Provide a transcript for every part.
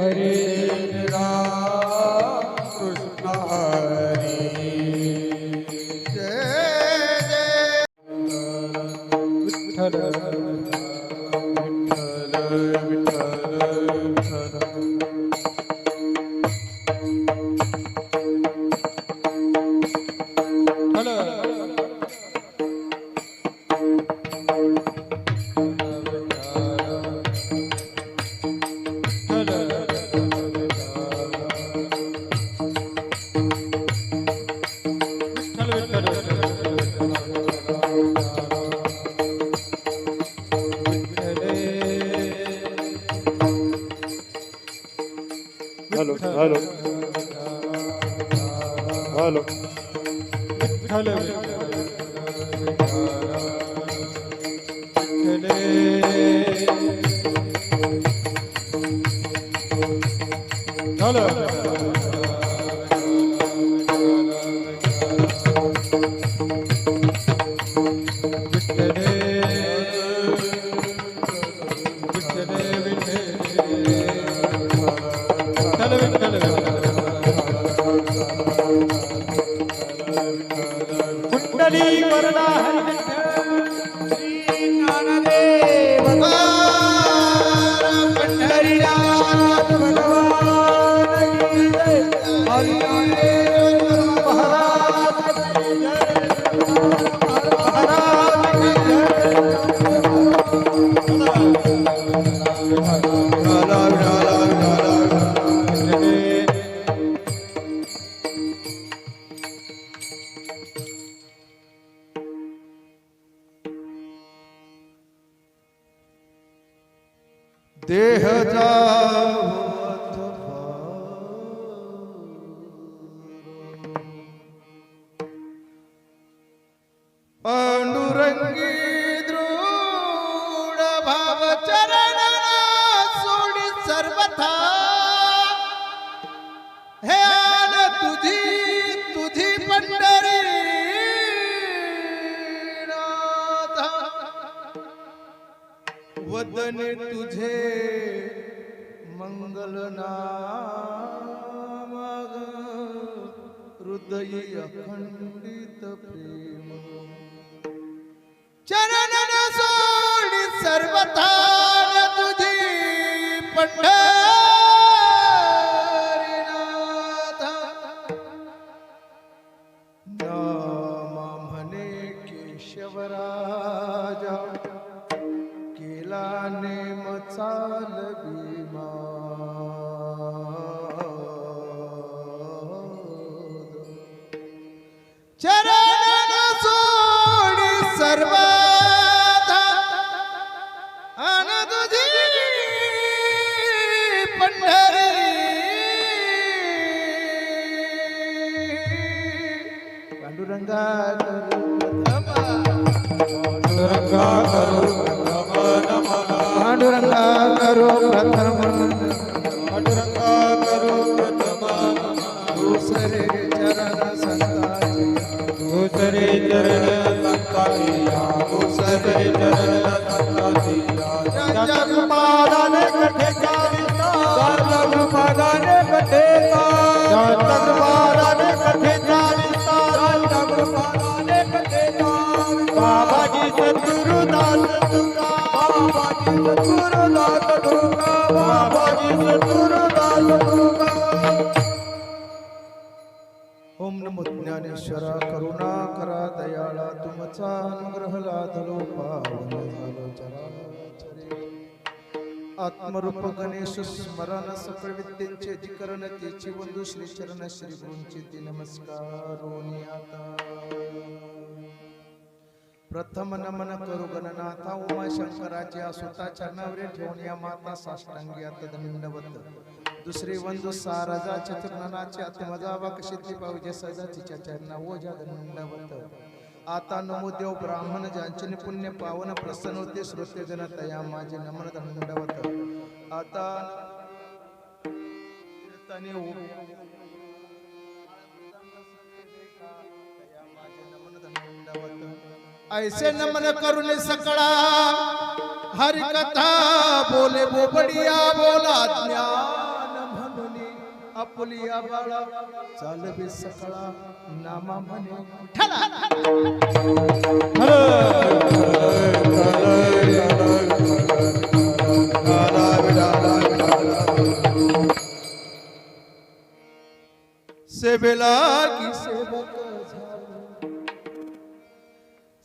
हरे hello hello. Hello. Hello. Hello. Pandurangi दृढ भाव चरण सोडी सर्वथा. हे आन तुझी तुझी पंढरी नाथा. वदने तुझे मंगल नाम हृदय अखंडित प्रेम. सर्वथा तुझी पंढरीनाथा. नामा म्हणे केशवराजा केला नेम चाल भीमा. चरण सोडी सर्व पांडुरंगा करो प्रथम पांडुरंगा करो प्रथम दुसरे चरण संताजी दुसरे चरण संताजी दुसरे चरण संताजी ओम नमो ज्ञानेश्वरा करुणा करा दयाळा तुमचा अनुग्रह लादलो पावन झालो आत्मरूप गणेश स्मरण सकळ अधिकरण तेची बंधू श्री चरण श्री गुरूंचे नमस्कार आता प्रथम नमन करू गणनाथा उमा शंकराच्या सुता चरणावरी ठेवून या माता साष्टांगी आता दुसरी दुसरे बंधू सारजा चतुर्नाचे आत्मजा सिद्धी पावजे सजा तिच्या चरणा ओझ्या हो दंडवत. आता नमो देव ब्राह्मण ज्यांचे पुण्य पावन प्रसन्न होते श्रोते जन तया माझे नमन दंडवत. आता ऐसे नमन करुणे सकळा हरि कथा बोले बोबडिया बोला ज्ञान म्हणून आपुलिया बाळा चालवे सकळा नामा म्हणे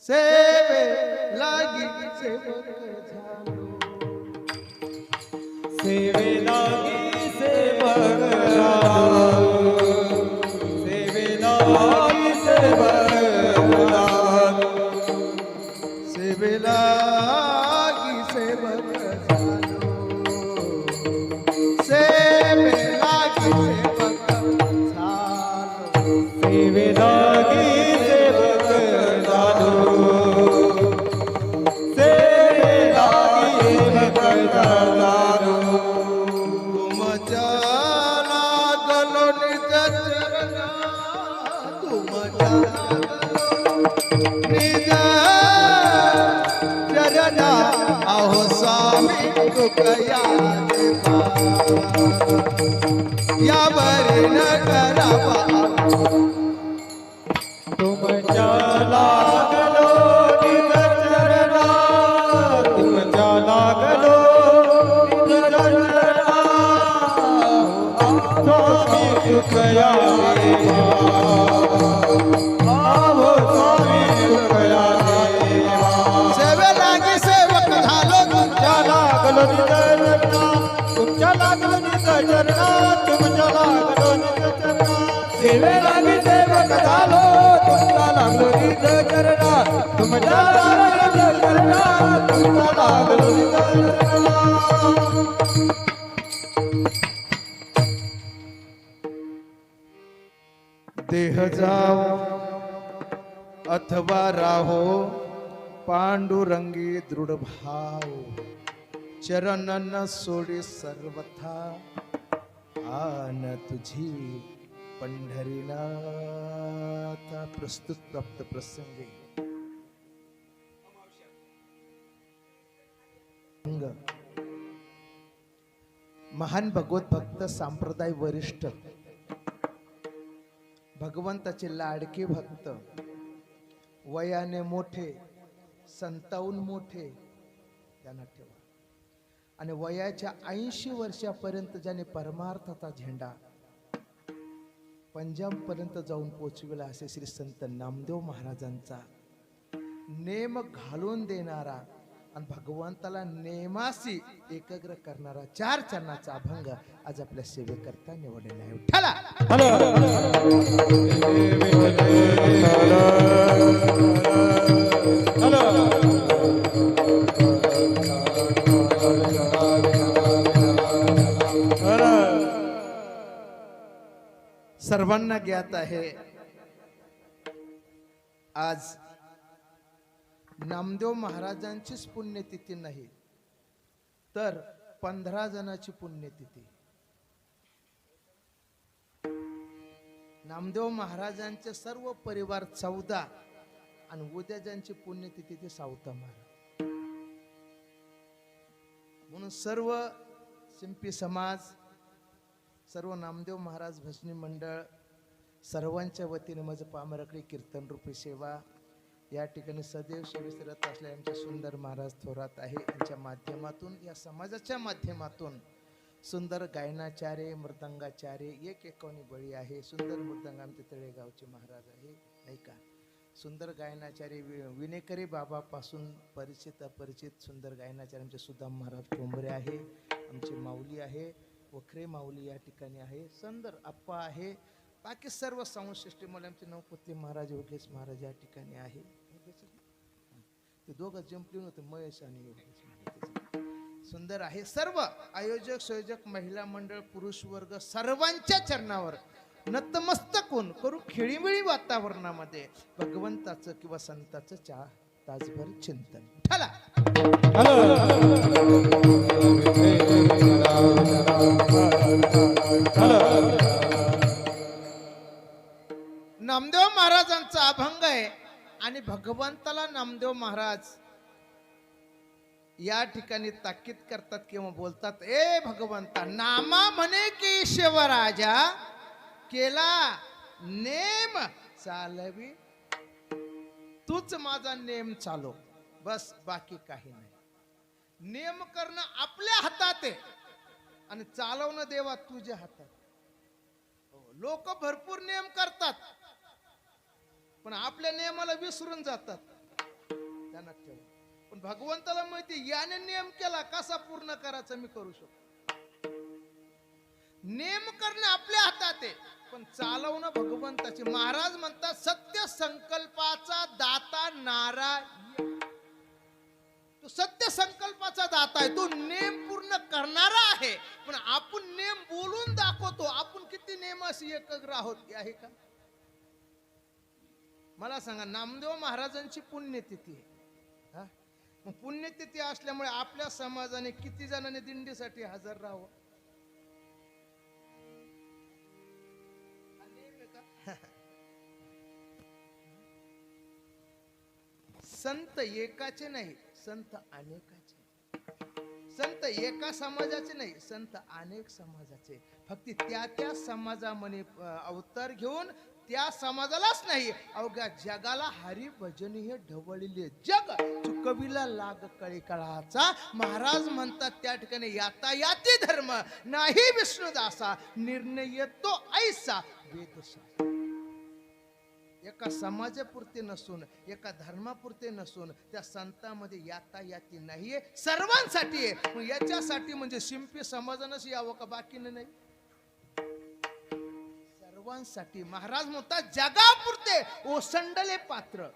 सेवे लागी सेवक झालो सेवेला गी सेवक राम. सेवेला गी सेवक या बरे न करावा देह जाओ अथवा राहो पांडुरंगी दृढ भाव। चरण न सोडी सर्वथा आन तुझी पंढरीनाथ। प्रस्तुत प्राप्त प्रसंगी। महान भगवत भक्त संप्रदाय वरिष्ठ भगवंताचे लाडके भक्त वयाने मोठे संतावून मोठे त्यांना ठेवा. आणि वयाच्या ऐंशी वर्षापर्यंत ज्याने परमार्थाचा झेंडा पंजाब पर्यंत जाऊन पोचविला असे श्री संत नामदेव महाराजांचा नेम घालून देणारा आणि भगवंताला नेमासी एकाग्र करणारा चार चरणाचा अभंग आज आपल्या सेवेकरता निवडलेला आहे. सर्वांना ज्ञात आहे आज नामदेव महाराजांचीच पुण्यतिथी नाही तर पंधरा जणांची पुण्यतिथी. नामदेव महाराजांचे सर्व परिवार चौदा आणि उद्या ज्यांची पुण्यतिथी ते सावता महाराज. म्हणून सर्व शिंपी समाज सर्व नामदेव महाराज भजनी मंडळ सर्वांच्या वतीने माझं पामरकडी कीर्तन रूपी सेवा या ठिकाणी सदैव सेवेत राहत असलेल्या सुंदर महाराज थोरात आहे. यांच्या माध्यमातून या समाजाच्या माध्यमातून सुंदर गायनाचार्य मृदंगाचार्य एक एकोणी बळी आहे. सुंदर मृदंग आमचे तळेगावचे महाराज आहे नाही का? सुंदर गायनाचार्य वि- विनेकरी बाबापासून परिचित अपरिचित सुंदर गायनाचार्य आमचे सुदाम महाराज कोंबरे आहे आमची माऊली आहे वखरे माऊली या ठिकाणी आहे. सुंदर अप्पा आहे बाकी सर्व संशिष्टीमुळे आमचे नवपुतले महाराज योगेश महाराज या ठिकाणी आहे. ते दोघं जंपली होते महेश आणि योगेश महाराज. सुंदर आहे. सर्व आयोजक संयोजक महिला मंडळ पुरुष वर्ग सर्वांच्या चरणावर नतमस्तक होऊन करू खेळीमेळी वातावरणामध्ये भगवंताचं किंवा संताचं चा तासभर चिंतन. ठला आणि भगवंताला नामदेव महाराज या ठिकाणी ताकीद करतात किंवा बोलतात ए भगवंता नामा म्हणे की शिवराजा केला नेम चालवी. तूच माझा नेम चालव बस बाकी काही नाही. नेम करणं आपल्या हातात आहे आणि चालवणं देवा तुझ्या हातात. लोक भरपूर नियम करतात. पण आपल्या नियमाला विसरून जातात. ध्यानात ठेवा. पण भगवंताला माहिती याने नियम केला कसा पूर्ण करायचा मी करू शकतो. नेम करणं आपल्या हातात आहे पण चालवणं भगवंताचे. महाराज म्हणतात सत्य संकल्पाचा दाता नारायण. तो सत्य संकल्पाचा दाता आहे. तो नेम पूर्ण करणारा आहे पण आपण नेम बोलून दाखवतो. आपण किती नेमाशी एकग्र आहोत हे आहे का? मला सांगा नामदेव महाराजांची पुण्यतिथी आहे. हा? मग पुण्यतिथी असल्यामुळे आपल्या समाजाने किती जणांनी दिंडीसाठी हजर राहावं? संत एकाचे नाही संत अनेकाचे. संत एका समाजाचे नाही संत अनेक समाजाचे. फक्त त्या त्या समाजामध्ये अवतार घेऊन त्या समाजालाच नाही. अवघ्या जगाला हरी भजन हे ढवळले जग चुकविला लाग कळी कळाचा महाराज म्हणतात त्या ठिकाणी यातायाती धर्म नाही विष्णुदासा. निर्णय येतो ऐसा वेदशास्त्र एका समाजापुरते नसून एका धर्मापुरते नसून त्या संतामध्ये याता याती नाहीये. सर्वांसाठी आहे. मग याच्यासाठी म्हणजे शिंपी समाजानंच यावं का? बाकीनं नाही. सर्वांसाठी महाराज म्हणतात जगापुरते ओसंडले पात्र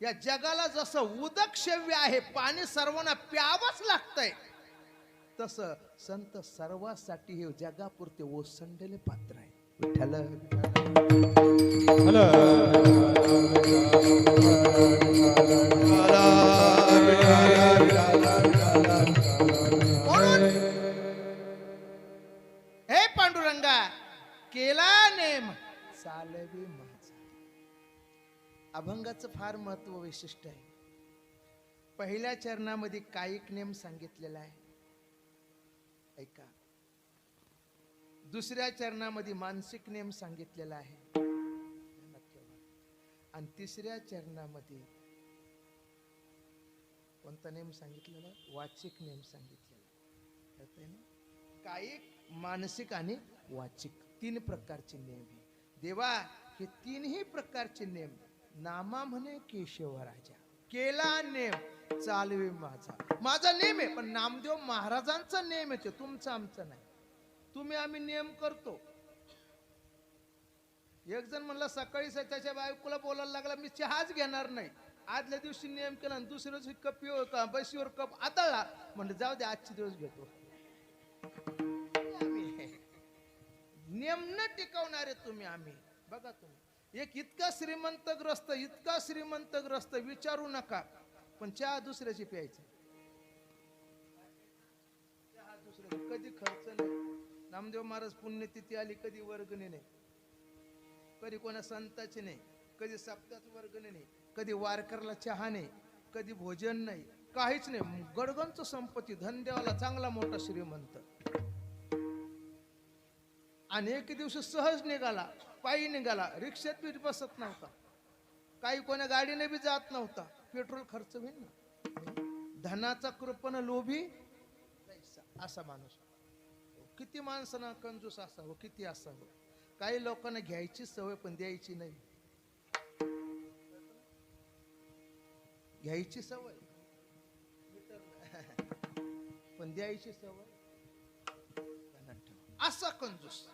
या जगाला जसं उदक शेव्य आहे पाणी सर्वांना प्यावंच लागतंय तसं संत सर्वांसाठी हे जगापुरते ओसंडले पात्र आहे विठ्ठल विठ्ठल केला नेम. चालवी माझा. अभंगाचं फार महत्त्व विशिष्ट आहे. पहिल्या चरणामध्ये कायिक नेम सांगितलेला आहे. ऐका. दुसऱ्या चरणामध्ये मानसिक नेम सांगितलेला आहे. आणि तिसऱ्या चरणामध्ये कोणता नेम सांगितलेला वाचिक नेम सांगितलेला ना? कायिक मानसिक आणि वाचिक. तीन प्रकारचे नेम आहे. देवा हे तीनही प्रकारचे नेम नामा म्हणे केशव राजा. केला नेम चालवे माझा. माझा नेम आहे पण नामदेव महाराजांचा नेम आहे ते तुमचा आमचा नाही. तुम्ही आम्ही नियम करतो. एक जण म्हणला सकाळी त्याच्या बायकोला बोलायला लागला मी चहाच घेणार नाही. आदल्या दिवशी नियम केला आणि दुसऱ्या दिवशी कप पिव- बशीवर कप आता म्हणलं जाऊ दे आजचे दिवस घेतो. नेमणं टिकवणारे तुम्ही आम्ही. बघा तुम्ही. एक इतका श्रीमंतग्रस्त इतका श्रीमंतग्रस्त विचारू नका. पण चहा दुसऱ्याची प्यायची. चहा दुसऱ्याची. कधी खर्च नाही. नामदेव महाराज पुण्यतिथी आली कधी वर्गणी नाही. कधी कोणा संताची नाही. कधी सप्ताच वर्गणी नाही. कधी वारकरला चहा नाही. कधी भोजन नाही. काहीच नाही. गडगंच संपत्ती. धन देवाला चांगला मोठा श्रीमंत. आणि एक दिवस सहज निघाला पायी निघाला. रिक्षात बी बसत नव्हता. काही कोण्या गाडीने बी जात नव्हता. पेट्रोल खर्च होईल ना. धनाचा कृपण लोभी असा माणूस. किती माणसांना कंजूस असावं किती असावं. काही लोकांना घ्यायची सवय पण द्यायची नाही. घ्यायची सवय. पण द्यायची सवय. असा कंजूस.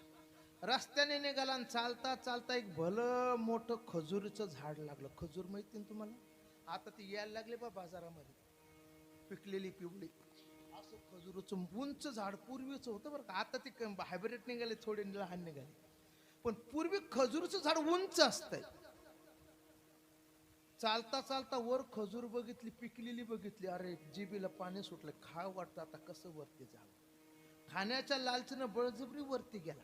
रस्त्याने निघाला आणि चालता चालता एक भलं मोठं खजुरीचं झाड लागलं. खजूर माहिती ना तुम्हाला? आता ती यायला लागले बा बाजारामध्ये. पिकलेली पिवळी. असं खजुराचं उंच झाड पूर्वीचं होतं बरं का. आता ते हायब्रिड निघाले थोडे लहान निघाले. पण पूर्वी खजूरचं झाड उंच असतंय. चालता चालता वर खजूर बघितली पिकलेली बघितली. अरे जिबीला पाणी सुटलं. खा वाटतं आता कसं वरती जावं. खाण्याच्या लालचीनं बळजबरी वरती गेला.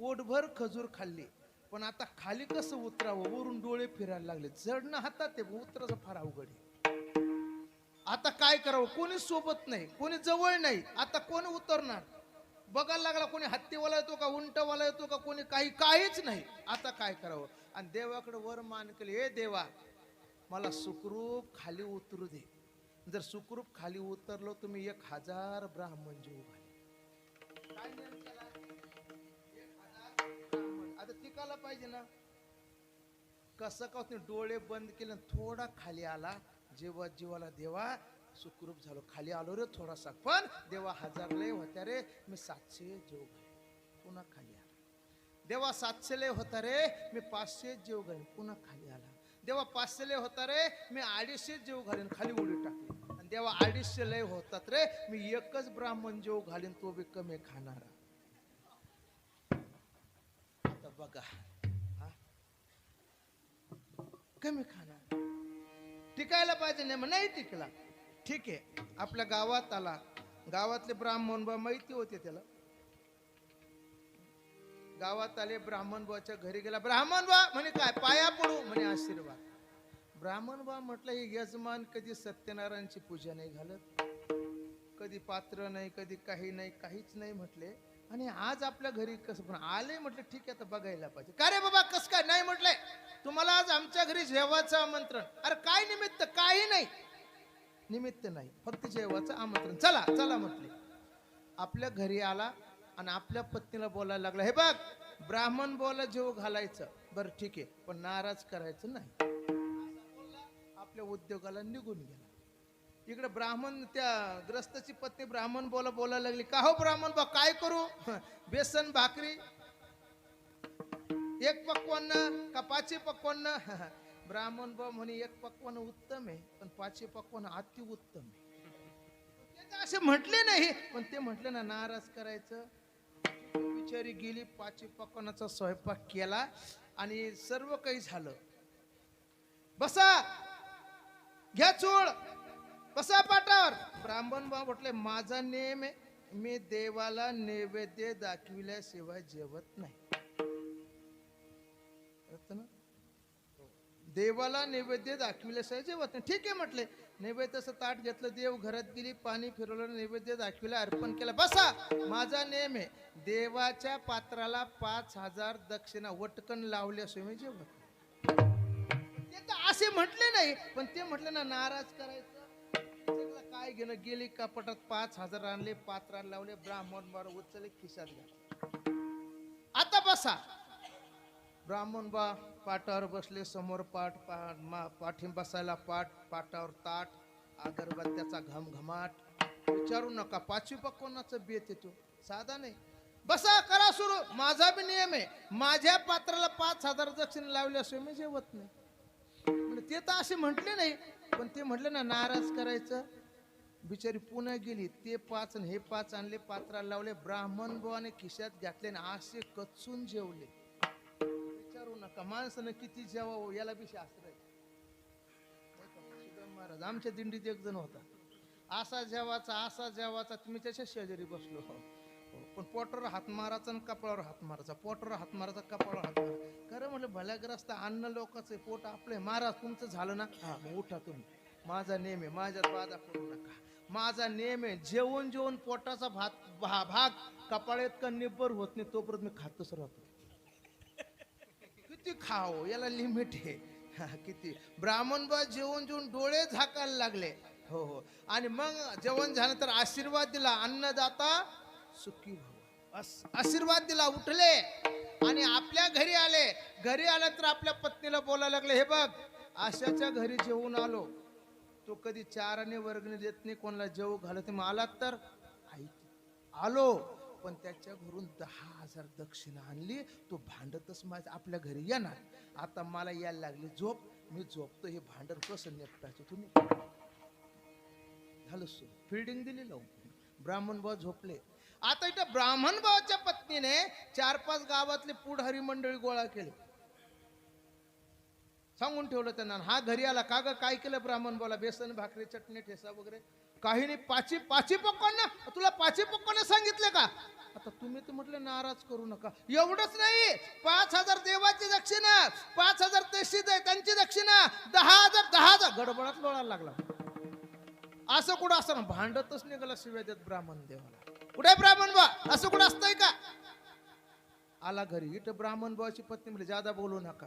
पोटभर खजूर खाल्ली. पण आता खाली कसं उतरावं? वरून डोळे फिरायला लागले. जडणं हातात ते उतराचं फार अवघड आहे. आता काय करावं? कोणी सोबत नाही कोणी जवळ नाही. आता कोण उतरणार? बघायला लागला कोणी हत्तीवाला येतो का उंटवाला येतो का कोणी काही काहीच नाही. आता काय करावं? आणि देवाकडे वर मान केले हे देवा मला सुखरूप खाली उतरू दे. जर सुखरूप खाली उतरलो तुम्ही एक हजार ब्राह्मण जीव घाले. काय ब्राह्मण. पाहिजे ना? कसं का होत डोळे बंद केले थोडा खाली आला जेव्हा जीवाला देवा सुखरूप झालो. खाली आलो रे थोडासा पण देवा हजार लय होत्या रे मी सातशे जेव पुन्हा खाली आला. देवा सातशे लय होता रे मी पाचशे जेव घालीन. पुन्हा खाली आला. देवा पाचशे लय होता रे मी अडीचशे जेव घालीन खाली उडी टाकली. आणि देवा अडीचशे लय होतात रे मी एकच ब्राह्मण जेव घालीन तो बी कमी खाणारा आता बघा. कमी खाणार टिकायला पाहिजे नाही नाही टिकला. ठीक आहे आपल्या गावात आला. गावातले ब्राह्मण बा माहिती होते त्याला. गावात आले ब्राह्मण बाच्या घरी गेला. ब्राह्मण बा म्हणे काय पाया पडू म्हणे आशीर्वाद. ब्राह्मण बा म्हटलं हे यजमान कधी सत्यनारायणची पूजा नाही घालत. कधी पात्र नाही कधी काही नाही काहीच नाही म्हटले. आणि आज आपल्या घरी कसं पण आले म्हटलं ठीक आहे आता बघायला पाहिजे. का रे बाबा कसं काय? नाही म्हटलंय. तुम्हाला आज आमच्या घरी जेवाचं आमंत्रण. अरे काय निमित्त? काही नाही. निमित्त नाही. फक्त जेवाचं आमंत्रण. चला चला म्हटले. आपल्या घरी आला आणि आपल्या पत्नीला बोलायला लागला हे बघ ब्राह्मण बोला जेव घालायचं. बरं ठीक आहे. पण नाराज करायचं नाही. आपल्या उद्योगाला निघून गेला. इकडे ब्राह्मण त्या ग्रस्तची पत्नी ब्राह्मण बोला बोलायला लागली. का हो ब्राह्मण बा काय करू? बेसन भाकरी एक पक्वान का पाचही पक्वान ब्राह्मण बा म्हणे एक पक्वान उत्तम आहे पण पाचशे पक्वान अति उत्तम आहे. असे म्हटले नाही पण ते म्हटले ना नाराज करायचं. बिचारी गेली पाचही पक्वानाचा स्वयंपाक केला आणि सर्व काही झालं. बसा घ्या चूळ. बसा पाटावर ब्राह्मण बा म्हटले माझा नेम आहे मी देवाला नैवेद्य दाखविल्याशिवाय जेवत नाही. देवाला नैवेद्य दाखविल्याशिवाय जेवत नाही. ठीक आहे म्हटले. नैवेद्याचं ताट घेतलं देव घरात गेली पाणी फिरवलं नैवेद्य दाखविला अर्पण केलं. बसा. माझा नेम आहे देवाच्या पात्राला पाच हजार दक्षिणा वटकन लावल्याशिवाय मी जेवत ते तर असे म्हटले नाही पण ते म्हटले ना नाराज करायचं. काय घेणं? गेले कपाटात पाच हजार आणले पात्राला लावले ब्राह्मण बार उचलले खिशात घातले. आता बसा. ब्राह्मण बा पाटावर बसले समोर पाठ पा- पाठीम बसायला पाठ पाटावर ताट अगरबत्त्याचा घमघमाट. विचारू नका पाचवी पक्वानाचं बेत येतो साधा नाही. बसा करा सुरू. माझा बी नियम आहे. माझ्या पात्राला पाच हजार दक्षिण लावल्याशिवाय मी जेवत नाही. म्हणजे ते तर असे म्हटले नाही पण ते म्हटले ना नाराज करायचं. बिचारी पुन्हा गेली. ते पाच आणि हे पाच आणले पात्राला लावले ब्राह्मण बुवाने खिशात घातले आणि असे कचून जेवले. विचारू नका माणसानं किती जेवावं याला बी शास्त्र आहे. महाराज आमच्या दिंडीत एक जण होता. असा जेवाचा असा जेवाचा तुम्ही त्याच्या शेजारी बसलो. हो. पण पोटावर हात मारायचा आणि कपाळावर हात मारायचा. पोटावर हात मारायचा कपाळावर हात मारायचा. खरं म्हटलं भल्याग्रस्त अन्न लोकांचं पोट आपले महाराज तुमचं झालं ना? उठा तुम्ही. माझा नेम आहे माझ्यात बाधा पडू नका. माझा नेम आहे जेवण जेवण पोटाचा भात भा- भाग कपाळेत का निब्बर होत नाही तोपर्यंत मी खातच राहतो किती खाओ याला लिमिट आहे. हा, किती. ब्राह्मण बा जेवण जेवण डोळे झाकायला लागले. हो हो. आणि मग जेवण झालं तर आशीर्वाद दिला अन्नदाता सुखी भाऊ अस- आशीर्वाद दिला उठले. आणि आपल्या घरी आले. घरी आल्यानंतर आपल्या पत्नीला बोलायला लागले हे बघ आशाच्या घरी जेवून आलो. तो कधी चाराने वर्गणी देत नाही कोणाला जेव घालत नाही. मला तर आई आलो पण त्याच्या घरून दहा हजार दक्षिणा आणली. तो भांडतच माझ्या आपल्या घरी येणार. आता मला यायला लागली झोप. मी झोपतो हे भांडर कसं निपटायचं? तुम्ही झालं सुरू. फिल्डिंग दिली लावून. ब्राह्मण भाऊ झोपले. आता इथं ब्राह्मण भावाच्या पत्नीने चार पाच गावातले पुढारी मंडळी गोळा केले. सांगून ठेवलं त्यांना हा घरी आला का ग? काय केलं ब्राह्मण? बोला बेसन भाकरी चटणी ठेसा वगैरे. काही नाही पाची पाची पक्वांना तुला पाची पक्वांना सांगितले का? आता तुम्ही तर म्हटलं नाराज करू नका. एवढंच नाही. पाच हजार देवाची दक्षिणा. पाच हजार तेशीच आहे त्यांची दक्षिणा. दहा हजार दहा हजार. गडबडात लोळायला लागला. असं कुठं असतं ना भांडतच निघाला शिव्या देत ब्राह्मण देवाला. कुठे ब्राह्मण बा असं कुठं असतंय का? आला घरी. इथं ब्राह्मण भावाची पत्नी म्हणजे जादा बोलू नका.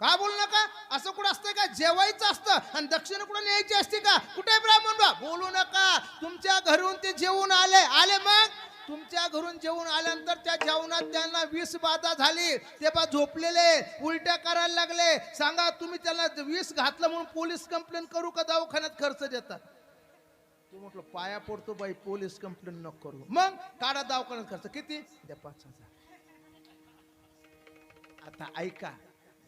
का बोलू नका? असं कुठं असतंय का? जेवायचं असतं. आणि दक्षिण कुठं न्यायची असते का? कुठे ब्राह्मण बा? बोलू नका. तुमच्या घरून ते जेवून आले. आले मग? तुमच्या घरून जेवून आल्यानंतर त्या जेवणात त्यांना वीस बाधा झाली. ते बा झोपलेले उलट्या करायला लागले. सांगा तुम्ही त्यांना वीस घातलं म्हणून पोलीस कंप्लेंट करू का? दवाखान्यात खर्च देतात. तू म्हटलं पाया पडतो बाई पोलीस कंप्लेंट न करू. मग? काढा दवाखान्यात खर्च. किती? द्या पाच हजार. आता ऐका.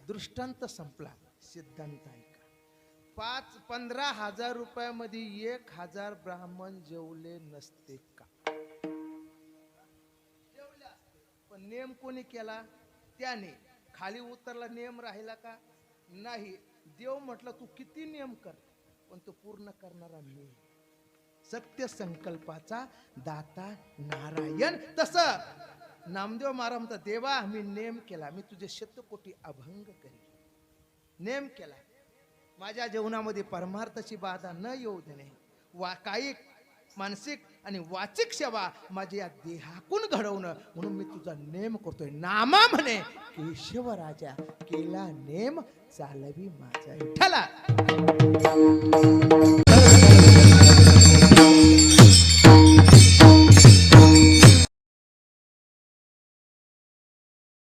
दृष्टांत संपला. सिद्धांत ऐका. पाच पंधरा हजार रुपयामध्ये एक हजार ब्राह्मण जेवले नसते का? पण नेम कोणी केला? त्याने. खाली उतरला नियम राहिला का? नाही. देव म्हटलं तू किती नियम कर? पण तो पूर्ण करणारा मी. सत्य संकल्पाचा दाता नारायण. तस नामदेव महाराज म्हणतात देवा मी नेम केला मी तुझे शतकोटी अभंग करी नेम केला. माझ्या जीवनामध्ये परमार्थाची बाधा न येऊ देणे वा कायिक मानसिक आणि वाचिक सेवा माझ्या या देहाकून घडवणं म्हणून मी तुझा नेम करतोय. नामा म्हणे केशव राजा केला नेम चालवी माझा विठ्ठला